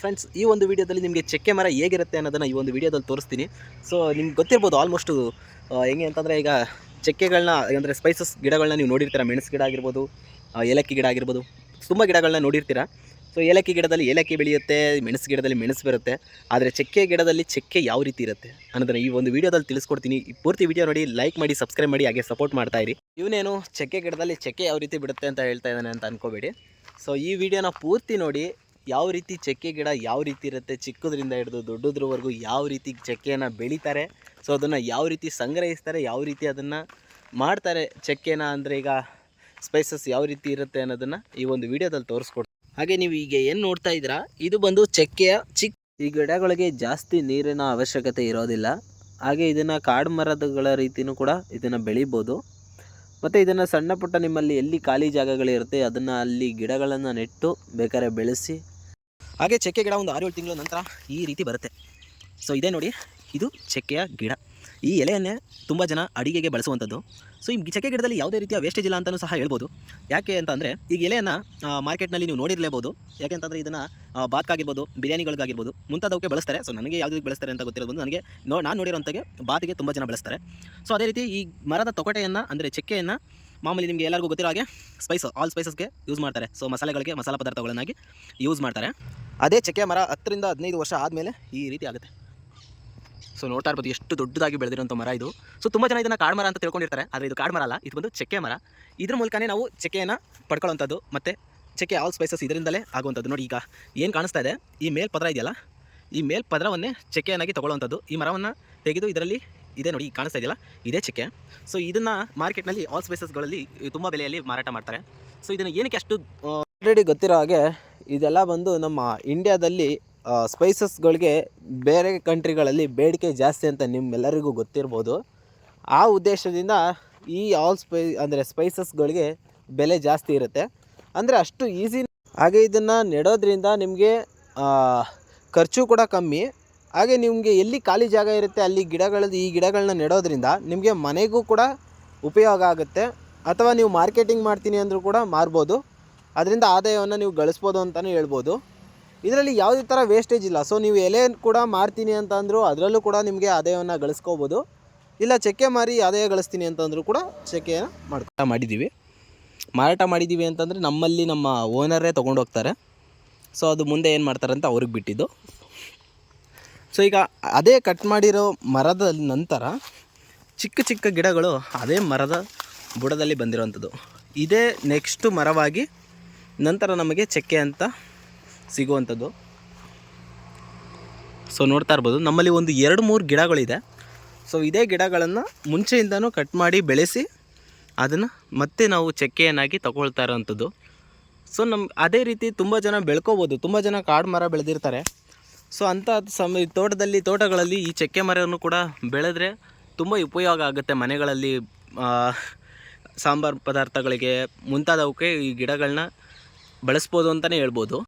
Friends ಈ ಒಂದು ವಿಡಿಯೋದಲ್ಲಿ ನಿಮಗೆ ಚಕ್ಕೆ ಮರ ಹೇಗಿರುತ್ತೆ ಅನ್ನೋದನ್ನು ಈ ಒಂದು ವಿಡಿಯೋದಲ್ಲಿ ತೋರಿಸ್ತೀನಿ. ಸೊ ನಿಮ್ಗೆ ಗೊತ್ತಿರ್ಬೋದು ಆಲ್ಮೋಸ್ಟು ಹೆಂಗೆ ಅಂತಂದರೆ ಈಗ ಚಕ್ಕೆಗಳನ್ನ ಅಂದರೆ ಸ್ಪೈಸಸ್ ಗಿಡಗಳನ್ನ ನೀವು ನೋಡಿರ್ತೀರ, ಮೆಣಸು ಗಿಡ ಆಗಿರ್ಬೋದು ಏಲಕ್ಕಿ ಗಿಡ ಆಗಿರ್ಬೋದು, ತುಂಬ ಗಿಡಗಳನ್ನ ನೋಡಿರ್ತೀರ? ಸೊ ಏಲಕ್ಕಿ ಗಿಡದಲ್ಲಿ ಏಲಕ್ಕಿ ಬೆಳೆಯುತ್ತೆ, ಮೆಣಸು ಗಿಡದಲ್ಲಿ ಮೆಣಸು ಬರುತ್ತೆ, ಆದರೆ ಚಕ್ಕೆ ಗಿಡದಲ್ಲಿ ಚಕ್ಕೆ ಯಾವ ರೀತಿ ಇರುತ್ತೆ ಅನ್ನೋದನ್ನು ಈ ಒಂದು ವಿಡಿಯೋದಲ್ಲಿ ತಿಳಿಸ್ಕೊಡ್ತೀನಿ. ಈ ಪೂರ್ತಿ ವಿಡಿಯೋ ನೋಡಿ ಲೈಕ್ ಮಾಡಿ ಸಬ್ಸ್ಕ್ರೈಬ್ ಮಾಡಿ, ಹಾಗೆ ಸಪೋರ್ಟ್ ಮಾಡ್ತಾ ಇರಿ. ಇವನೇನು ಚಕ್ಕೆ ಗಿಡದಲ್ಲಿ ಚಕ್ಕೆ ಯಾವ ರೀತಿ ಬಿಡುತ್ತೆ ಅಂತ ಹೇಳ್ತಾ ಇದ್ದಾನೆ ಅಂತ ಅನ್ಕೋಬೇಡಿ. ಸೊ ಈ ವಿಡಿಯೋನ ಪೂರ್ತಿ ನೋಡಿ ಯಾವ ರೀತಿ ಚಕ್ಕೆ ಗಿಡ ಯಾವ ರೀತಿ ಇರುತ್ತೆ ಚಿಕ್ಕದ್ರಿಂದ ಹಿಡಿದು ದೊಡ್ಡದ್ರವರೆಗೂ ಯಾವ ರೀತಿ ಚಕ್ಕೆಯನ್ನು ಬೆಳೀತಾರೆ? ಸೊ ಅದನ್ನು ಯಾವ ರೀತಿ ಸಂಗ್ರಹಿಸ್ತಾರೆ, ಯಾವ ರೀತಿ ಅದನ್ನು ಮಾಡ್ತಾರೆ ಚಕ್ಕೆನ ಅಂದರೆ ಈಗ ಸ್ಪೈಸಸ್ ಯಾವ ರೀತಿ ಇರುತ್ತೆ ಅನ್ನೋದನ್ನು ಈ ಒಂದು ವಿಡಿಯೋದಲ್ಲಿ ತೋರಿಸ್ಕೊಡ್ತೀನಿ ಹಾಗೆ ನೀವು ಈಗ ಏನು ನೋಡ್ತಾ ಇದ್ದೀರಾ? ಇದು ಬಂದು ಚಕ್ಕೆಯ ಚಿಕ್ಕ ಈ ಗಿಡಗಳಿಗೆ ಜಾಸ್ತಿ ನೀರಿನ ಅವಶ್ಯಕತೆ ಇರೋದಿಲ್ಲ. ಹಾಗೆ ಇದನ್ನು ಕಾಡು ಮರದಗಳ ರೀತಿಯೂ ಕೂಡ ಇದನ್ನು ಬೆಳಿಬೋದು. ಮತ್ತು ಇದನ್ನು ಸಣ್ಣ ಪುಟ್ಟ ನಿಮ್ಮಲ್ಲಿ ಎಲ್ಲಿ ಖಾಲಿ ಜಾಗಗಳಿರುತ್ತೆ ಅದನ್ನು ಅಲ್ಲಿ ಗಿಡಗಳನ್ನು ನೆಟ್ಟು ಬೇಕಾದ್ರೆ ಬೆಳೆಸಿ ಹಾಗೆ ಚಕ್ಕೆ ಗಿಡ ಒಂದು ಆರು ಏಳು ತಿಂಗಳ ನಂತರ ಈ ರೀತಿ ಬರುತ್ತೆ. ಸೊ ಇದೇ ನೋಡಿ, ಇದು ಚಕ್ಕೆಯ ಗಿಡ. ಈ ಎಲೆಯನ್ನೇ ತುಂಬ ಜನ ಅಡಿಗೆಗೆ ಬಳಸುವಂಥದ್ದು. ಸೊ ಈ ಚಕ್ಕೆ ಗಿಡದಲ್ಲಿ ಯಾವುದೇ ರೀತಿಯ ವೇಸ್ಟೇಜ್ ಇಲ್ಲ ಅಂತಲೂ ಸಹ ಹೇಳ್ಬೋದು. ಯಾಕೆ ಅಂತಂದರೆ ಈಗ ಎಲೆಯನ್ನು ಮಾರ್ಕೆಟ್ನಲ್ಲಿ ನೀವು ನೋಡಿರಲೇಬೋದು. ಯಾಕೆಂತಂದರೆ ಇದನ್ನು ಬಾತ್ಗಾಗಿರ್ಬೋದು ಬಿರಿಯಾನಿಗಳಿಗಾಗಿರ್ಬೋದು, ಮುಂತಾದವಕ್ಕೆ ಬಳಸ್ತಾರೆ. ಸೊ ನನಗೆ ಯಾವುದಕ್ಕೆ ಬಳಸ್ತಾರೆ ಅಂತ ಗೊತ್ತಿರೋದು ನನಗೆ ನೋ, ನಾನು ನೋಡಿರೋಂಥಗೆ ಬಾತಿಗೆ ತುಂಬ ಜನ ಬಳಸ್ತಾರೆ. ಸೊ ಅದೇ ರೀತಿ ಈ ಮರದ ತೊಗಟೆಯನ್ನು, ಅಂದರೆ ಚಕ್ಕೆಯನ್ನು ಮಾಮೂಲಿ ನಿಮಗೆ ಎಲ್ಲರಿಗೂ ಗೊತ್ತಿರೋ ಹಾಗೆ ಸ್ಪೈಸ್ ಆಲ್ ಸ್ಪೈಸಸ್ಗೆ ಯೂಸ್ ಮಾಡ್ತಾರೆ. ಸೊ ಮಸಾಲೆಗಳಿಗೆ ಮಸಾಲ ಪದಾರ್ಥಗಳನ್ನಾಗಿ ಯೂಸ್ ಮಾಡ್ತಾರೆ. ಅದೇ ಚಕ್ಕೆ ಮರ ಹತ್ತರಿಂದ ಹದಿನೈದು ವರ್ಷ ಆದಮೇಲೆ ಈ ರೀತಿ ಆಗುತ್ತೆ. ಸೊ ನೋಡ್ತಾ ಇರ್ಬೋದು ಎಷ್ಟು ದೊಡ್ಡದಾಗಿ ಬೆಳೆದಿರುವಂಥ ಮರ ಇದು. ಸೊ ತುಂಬ ಜನ ಇದನ್ನು ಕಾಡು ಮರ ಅಂತ ತಿಳ್ಕೊಂಡಿರ್ತಾರೆ, ಆದರೆ ಇದು ಕಾಡು ಮರ ಅಲ್ಲ, ಇದು ಬಂದು ಚಕ್ಕೆ ಮರ. ಇದ್ರ ಮೂಲಕನೇ ನಾವು ಚಕ್ಕೆಯನ್ನು ಪಡ್ಕೊಳ್ಳೋಂಥದ್ದು ಮತ್ತು ಚಕ್ಕೆ ಆಲ್ ಸ್ಪೈಸಸ್ ಇದರಿಂದಲೇ ಆಗುವಂಥದ್ದು. ನೋಡಿ ಈಗ ಏನು ಕಾಣಿಸ್ತಾ ಇದೆ? ಈ ಮೇಲ್ ಪದರ ಇದೆಯಲ್ಲ? ಈ ಮೇಲ್ ಪದರವನ್ನೇ ಚಕ್ಕೆಯನ್ನಾಗಿ ತೊಗೊಳ್ಳೋವಂಥದ್ದು. ಈ ಮರವನ್ನು ತೆಗೆದು ಇದರಲ್ಲಿ ಇದೆ ನೋಡಿ ಕಾಣಿಸ್ತಾ ಇದೆಯಲ್ಲ? ಇದೇ ಚಕ್ಕೆ. ಸೊ ಇದನ್ನು ಮಾರ್ಕೆಟ್ನಲ್ಲಿ ಆಲ್ ಸ್ಪೈಸಸ್ಗಳಲ್ಲಿ ತುಂಬ ಬೆಲೆಯಲ್ಲಿ ಮಾರಾಟ ಮಾಡ್ತಾರೆ. ಸೊ ಇದನ್ನು ಏನಕ್ಕೆ ಅಷ್ಟು ಆಲ್ರೆಡಿ ಗೊತ್ತಿರೋ ಹಾಗೆ ಇದೆಲ್ಲ ಬಂದು ನಮ್ಮ ಇಂಡಿಯಾದಲ್ಲಿ ಸ್ಪೈಸಸ್ಗಳಿಗೆ ಬೇರೆ ಕಂಟ್ರಿಗಳಲ್ಲಿ ಬೇಡಿಕೆ ಜಾಸ್ತಿ ಅಂತ ನಿಮ್ಮೆಲ್ಲರಿಗೂ ಗೊತ್ತಿರ್ಬೋದು. ಆ ಉದ್ದೇಶದಿಂದ ಈ ಆಲ್ ಸ್ಪೈ ಅಂದರೆ ಸ್ಪೈಸಸ್ಗಳಿಗೆ ಬೆಲೆ ಜಾಸ್ತಿ ಇರುತ್ತೆ. ಅಂದರೆ ಅಷ್ಟು ಈಸಿ ಹಾಗೆ ಇದನ್ನು ನೆಡೋದ್ರಿಂದ ನಿಮಗೆ ಖರ್ಚು ಕೂಡ ಕಮ್ಮಿ. ಹಾಗೆ ನಿಮಗೆ ಎಲ್ಲಿ ಖಾಲಿ ಜಾಗ ಇರುತ್ತೆ, ಅಲ್ಲಿ ಗಿಡಗಳು ಈ ಗಿಡಗಳನ್ನ ನೆಡೋದ್ರಿಂದ ನಿಮಗೆ ಮನೆಗೂ ಕೂಡ ಉಪಯೋಗ ಆಗುತ್ತೆ. ಅಥವಾ ನೀವು ಮಾರ್ಕೆಟಿಂಗ್ ಮಾಡ್ತೀನಿ ಅಂದರೂ ಕೂಡ ಮಾರ್ಬೋದು. ಅದರಿಂದ ಆದಾಯವನ್ನು ನೀವು ಗಳಿಸ್ಬೋದು ಅಂತಲೇ ಹೇಳ್ಬೋದು. ಇದರಲ್ಲಿ ಯಾವುದೇ ಥರ ವೇಸ್ಟೇಜ್ ಇಲ್ಲ. ಸೊ ನೀವು ಎಲೆ ಕೂಡ ಮಾರ್ತೀನಿ ಅಂತ ಅಂದರೂ ಅದರಲ್ಲೂ ಕೂಡ ನಿಮಗೆ ಆದಾಯವನ್ನು ಗಳಿಸ್ಕೋಬೋದು. ಇಲ್ಲ, ಚಕ್ಕೆ ಮಾರಿ ಆದಾಯ ಗಳಿಸ್ತೀನಿ ಅಂತಂದರೂ ಕೂಡ ಚಕ್ಕೆಯನ್ನು ಮಾಡ್ಕೊ ಮಾಡಿದ್ದೀವಿ. ಮಾರಾಟ ಮಾಡಿದ್ದೀವಿ ಅಂತಂದರೆ ನಮ್ಮಲ್ಲಿ ನಮ್ಮ ಓನರೇ ತೊಗೊಂಡೋಗ್ತಾರೆ ಸೊ ಅದು ಮುಂದೆ ಏನು ಮಾಡ್ತಾರೆ ಅಂತ ಅವ್ರಿಗೆ ಬಿಟ್ಟಿದ್ದು. ಸೊ ಈಗ ಅದೇ ಕಟ್ ಮಾಡಿರೋ ಮರದ ನಂತರ ಚಿಕ್ಕ ಚಿಕ್ಕ ಗಿಡಗಳು ಅದೇ ಮರದ ಬುಡದಲ್ಲಿ ಬಂದಿರೋವಂಥದ್ದು ಇದೇ ನೆಕ್ಸ್ಟು ಮರವಾಗಿ ನಂತರ ನಮಗೆ ಚಕ್ಕೆ ಅಂತ ಸಿಗುವಂಥದ್ದು. ಸೊ ನೋಡ್ತಾ ಇರ್ಬೋದು. ನಮ್ಮಲ್ಲಿ ಒಂದು ಎರಡು ಮೂರು ಗಿಡಗಳಿದೆ. ಸೊ ಇದೇ ಗಿಡಗಳನ್ನು ಮುಂಚೆಯಿಂದನೂ ಕಟ್ ಮಾಡಿ ಬೆಳೆಸಿ ಅದನ್ನು ಮತ್ತೆ ನಾವು ಚಕ್ಕೆಯನ್ನಾಗಿ ತಗೊಳ್ತಾ ಇರೋವಂಥದ್ದು ಸೊ ನಮ್ಮ ಅದೇ ರೀತಿ ತುಂಬ ಜನ ಬೆಳ್ಕೋಬೋದು. ತುಂಬ ಜನ ಕಾಡು ಮರ ಬೆಳೆದಿರ್ತಾರೆ. ಸೊ ಅಂಥ ಸಮ ತೋಟದಲ್ಲಿ, ತೋಟಗಳಲ್ಲಿ ಈ ಚಕ್ಕೆ ಮರವನ್ನು ಕೂಡ ಬೆಳೆದ್ರೆ ತುಂಬ ಉಪಯೋಗ ಆಗುತ್ತೆ ಮನೆಗಳಲ್ಲಿ ಸಾಂಬಾರು ಪದಾರ್ಥಗಳಿಗೆ ಮುಂತಾದವಕ್ಕೆ ಈ ಗಿಡಗಳನ್ನ ಬಳಸ್ಬೋದು ಅಂತಲೇ ಹೇಳ್ಬೋದು.